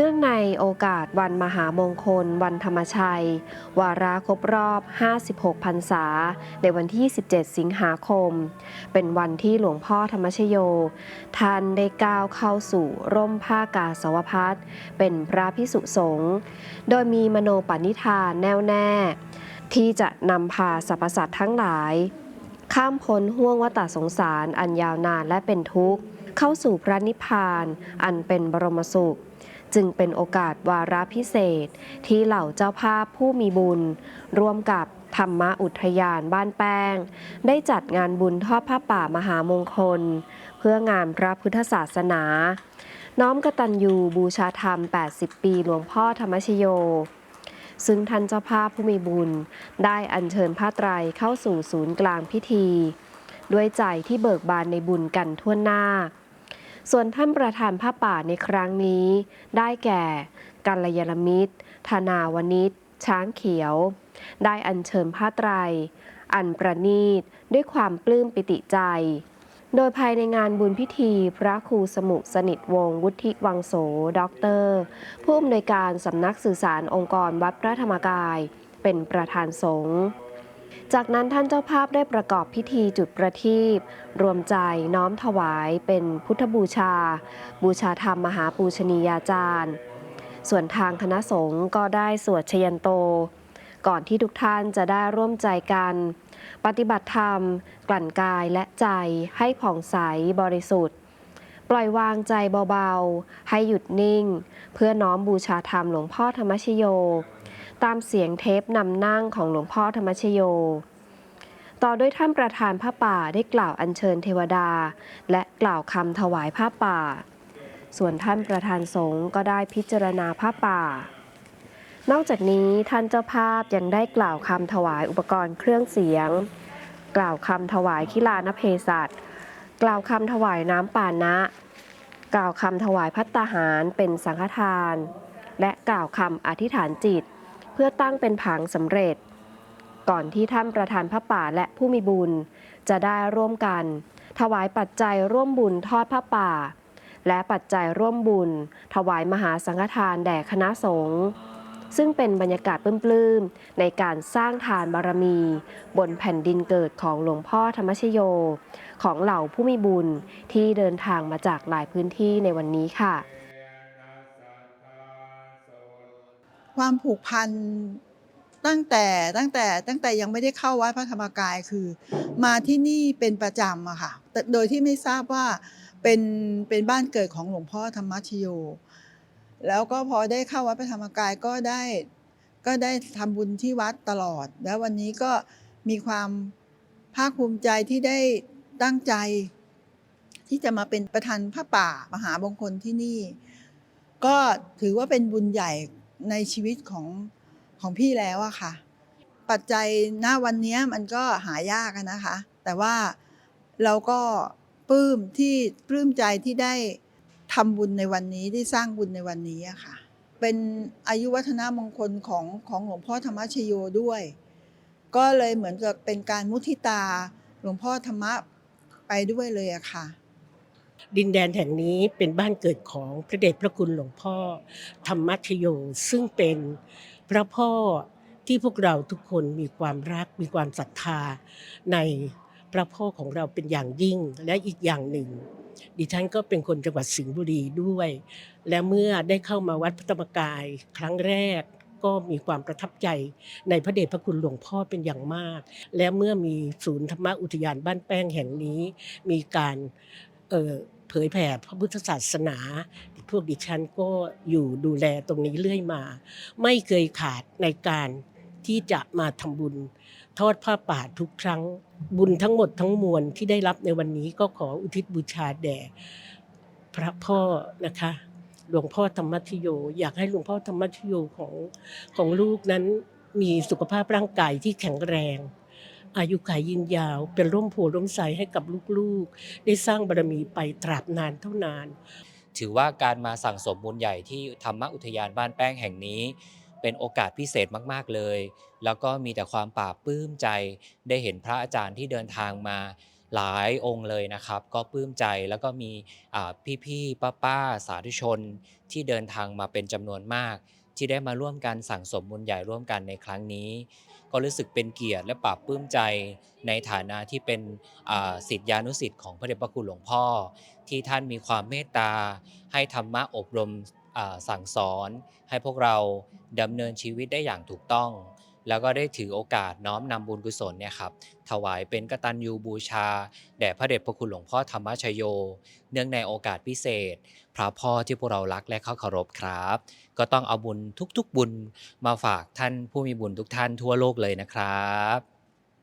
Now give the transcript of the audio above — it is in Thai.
เนื่องในโอกาสวันมหามงคล วันธรรมชัย วาระครบรอบ 56พรรษา ในวันที่ 17 สิงหาคม เป็นวันที่หลวงพ่อธรรมชโย ท่านได้ก้าวเข้าสู่ร่มผ้ากาสาวพัดเป็นพระพิสุสงฆ์โดยมีมโนปณิธานแน่วแน่ ที่จะนำพาสรรพสัตว์ทั้งหลาย ข้ามพ้นห่วงวัฏสงสารอันยาวนานและเป็นทุกข์ เข้าสู่พระนิพพานอันเป็นบรมสุข จึงเป็นโอกาสวาระพิเศษ ที่เหล่าเจ้าภาพผู้มีบุญ ร่วมกับธรรมอุทยานบ้านแป้ง ได้จัดงานบุญทอดผ้าป่ามหามงคล เพื่องานพระพุทธศาสนา น้อมกตัญญูบูชาธรรม 80 ปีหลวงพ่อธรรมชโย ซึ่งท่านเจ้าภาพผู้มีบุญ ได้อัญเชิญผ้าไตรเข้าสู่ศูนย์กลางพิธี ด้วยใจที่เบิกบานในบุญกันทั่วหน้า ส่วนท่านประธานผ้าป่าในครั้งนี้ ได้แก่กัลยาณมิตร ธนาวนิชช้างเขียว ได้อัญเชิญผ้าไตร อันประณีตด้วยความปลื้มปิติใจ โดยภายในงานบุญพิธีพระครูสมุสนิทวงศ์วุฒิวังโสด็อกเตอร์ ผู้อำนวยการสำนักสื่อสารองค์กรวัดพระธรรมกาย เป็นประธานสงฆ์ จากนั้นท่านเจ้าภาพได้ประกอบพิธีจุดประทีปรวมใจน้อมถวายเป็นพุทธบูชา บูชาธรรมมหาปูชนียาจารย์ ส่วนทางคณะสงฆ์ก็ได้สวดชยันโต ก่อนที่ทุกท่านจะได้ร่วมใจกัน ปฏิบัติธรรม กลั่นกายและใจให้ผ่องใสบริสุทธิ์ ปล่อยวางใจเบาๆ ให้หยุดนิ่ง เพื่อน้อมบูชาธรรมหลวงพ่อธรรมชโย ตามเสียงเทปนำนั่งของหลวงพ่อธรรมชโย ต่อด้วยท่านประธานผ้าป่าได้กล่าวอัญเชิญเทวดา และกล่าวคำถวายผ้าป่า ส่วนท่านประธานสงฆ์ก็ได้พิจารณาผ้าป่า นอกจากนี้ท่านเจ้าภาพยังได้กล่าวคำถวายอุปกรณ์เครื่องเสียง กล่าวคำถวายขิลานเพศัตกล่าวคำถวายน้ำปานะกล่าวคำถวายพัตตาหารเป็นสังฆทาน และกล่าวคำอธิษฐานจิต พื่อตั้งเป็นผังสำเร็จ ก่อนที่ท่านประธานพระป่าและผู้มีบุญ จะได้ร่วมกัน ถวายปัจจัยร่วมบุญทอดพระป่า และปัจจัยร่วมบุญ ถวายมหาสังฆทานแด่คณะสงฆ์ซึ่งเป็นบรรยากาศปลื้มๆในการสร้างทานบารมี บนแผ่นดินเกิดของหลวงพ่อธรรมชโย ของเหล่าผู้มีบุญที่เดินทางมาจากหลายพื้นที่ในวันนี้ค่ะ ความผูกพันตั้งแต่ตั้งแต่ตั้งแต่ยังไม่ได้เข้าวัดพระธรรมกายคือ มาที่นี่เป็นประจำอะค่ะโดยที่ไม่ทราบว่าเป็นเป็นบ้านเกิดของหลวงพ่อธรรมชโย แล้วก็พอได้เข้าวัดพระธรรมกายก็ได้ก็ได้ทำบุญที่วัดตลอด แล้ววันนี้ก็มีความภาคภูมิใจที่ได้ตั้งใจ ที่จะมาเป็นประธานพระป่ามหามงคลที่นี่ ก็ถือว่าเป็นบุญใหญ่ ในชีวิตของของพี่แล้วอะค่ะ ปัจจัยหน้าวันนี้มันก็หายากนะคะ แต่ว่าเราก็ปลื้มที่ปลื้มใจที่ได้ทำบุญในวันนี้ได้สร้างบุญในวันนี้อะค่ะ เป็นอายุวัฒนมงคลของของหลวงพ่อธรรมชโยด้วย ก็เลยเหมือนกับเป็นการมุทิตาหลวงพ่อธรรมะไปด้วยเลยอะค่ะ ดินแดนแห่งนี้เป็นบ้านเกิดของพระเดชพระคุณหลวงพ่อ ธรรมชโย ซึ่งเป็นพระพ่อที่พวกเราทุกคนมีความรักมีความศรัทธาในพระพ่อของเราเป็นอย่างยิ่งและอีกอย่างหนึ่ง ดิฉันก็เป็นคนจังหวัดสิงห์บุรีด้วย และเมื่อได้เข้ามาวัดพระธรรมกายครั้งแรกก็มีความประทับใจในพระเดชพระคุณหลวงพ่อเป็นอย่างมาก และเมื่อมีศูนย์ธรรมอุทยานบ้านแป้งแห่งนี้ มีการ เผยแผ่พระพุทธศาสนา พวกดิฉันก็อยู่ดูแลตรงนี้เรื่อยมา ไม่เคยขาดในการที่จะมาทำบุญ ทอดผ้าป่าทุกครั้ง บุญทั้งหมดทั้งมวลที่ได้รับในวันนี้ก็ขออุทิศบูชาแด่พระพ่อนะคะหลวงพ่อธรรมชโย อยากให้หลวงพ่อธรรมชโยของของลูกนั้นมีสุขภาพร่างกายที่แข็งแรง อายุขัยยืนยาว เป็นร่มโพร่มใสให้กับลูกๆ ได้สร้างบารมีไปตราบนานเท่านาน ถือว่าการมาสั่งสมบุญใหญ่ที่ธรรมอุทยานบ้านแป้งแห่งนี้ เป็นโอกาสพิเศษมากๆเลย แล้วก็มีแต่ความปลาบปลื้มใจ ได้เห็นพระอาจารย์ที่เดินทางมาหลายองค์เลยนะครับ ก็ปลื้มใจแล้วก็มีพี่ๆป้าๆสาธุชนที่เดินทางมาเป็นจำนวนมาก ที่ได้มาร่วมกันสั่งสมบุญใหญ่ร่วมกันในครั้งนี้ ก็รู้สึกเป็นเกียรติและปราบปลื้มใจในฐานะที่เป็นสิทธิานุสิทธิ์ของพระเดชพระคุณหลวงพ่อ ที่ท่านมีความเมตตา ให้ธรรมะอบรมสั่งสอน ให้พวกเราดำเนินชีวิตได้อย่างถูกต้อง แล้วก็ได้ถือโอกาสน้อมนำบุญกุศลเนี่ยครับถวายเป็นกตัญญูบูชา แด่พระเดชพระคุณหลวงพ่อธรรมชโย เนื่องในโอกาสพิเศษ พระพ่อที่พวกเรารักและเขาเคารพครับ ก็ต้องเอาบุญทุกๆบุญมาฝากท่านผู้มีบุญทุกท่านทั่วโลกเลยนะครับ